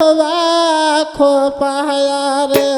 রাখো পাহায়ারে কোনের